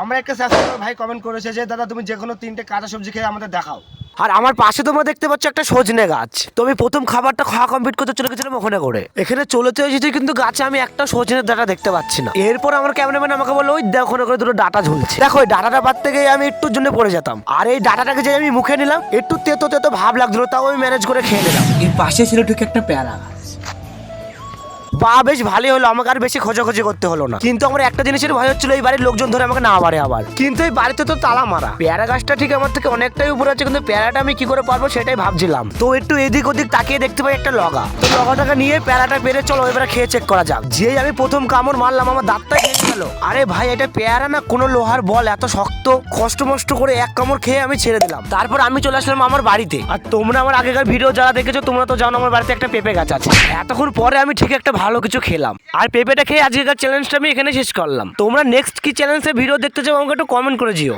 আমরা একটা সাবস্ক্রাইবার ভাই কমেন্ট করেছে যে দাদা তুমি যে কোনো তিনটে কাঁচা সবজি খেয়ে আমাদের দেখাও। আর আমার পাশে তোমরা দেখতে পাচ্ছ একটা সজনে গাছ। তো আমি প্রথম খাবারটা খাওয়া কমপ্লিট করতে চলে গেছিলাম ওখানে করে। এখানে চলেতে এসেছি কিন্তু গাছে আমি একটা সজনের ডাটা দেখতে পাচ্ছি না। এরপর আমার ক্যামেরাম্যান আমাকে বলল ওই দেখো ওখানে করে দুটো ডাটা ঝুলছে। দেখো ওই ডাটাটা পাততে গিয়ে আমি একটুর জন্য পড়ে যেতাম। আর এই ডাটাটাকে যে আমি মুখে নিলাম একটু তেতো তেতো ভাব লাগছিল তাও আমি ম্যানেজ করে খেয়ে নিলাম। এর পাশে ছিল ঠিক একটা পেয়ারা বা বেশ ভালোই হলো, আমাকে আর বেশি খোঁজাখোঁজি করতে হলো না। কিন্তু আমার একটা জিনিসের ভয় হচ্ছিল, এই বাড়ির লোকজন ধরে আমাকে না মারে আবার। কিন্তু এই বাড়িতে তো তালা মারা। পেয়ারা গাছটা ঠিক আমার থেকে অনেকটাই উপরে আছে, কিন্তু পেয়ারাটা আমি কি করে পারব সেটাই ভাবছিলাম। তো একটু এদিক ওদিক তাকিয়ে দেখতে পাই একটা লগা। তো লগাটাকে নিয়ে পেয়ারাটা পেরে চলো, এবার খেয়ে চেক করা যাক। যেই আমি প্রথম কামড় মারলাম, আমার দাঁতটা গেল আরে ভাই, এটা পেয়ারা না কোনো লোহার বল? এত শক্ত। কষ্ট মষ্ট করে এক কামড় খেয়ে আমি ছেড়ে দিলাম। তারপর আমি চলে আসলাম আমার বাড়িতে। আর তোমরা আমার আগেকার ভিডিও যারা দেখেছ, তোমরা তো জানো আমার বাড়িতে একটা পেঁপে গাছ আছে। এতক্ষণ পরে আমি ঠিক একটা ভালো কিছু খেলাম। আর পেঁপেটা খেয়ে আজকের চ্যালেঞ্জটা আমি এখানে শেষ করলাম। তোমরা নেক্সট কি চ্যালেঞ্জের ভিডিও দেখতে চাও আমাকে একটু কমেন্ট করে দিও।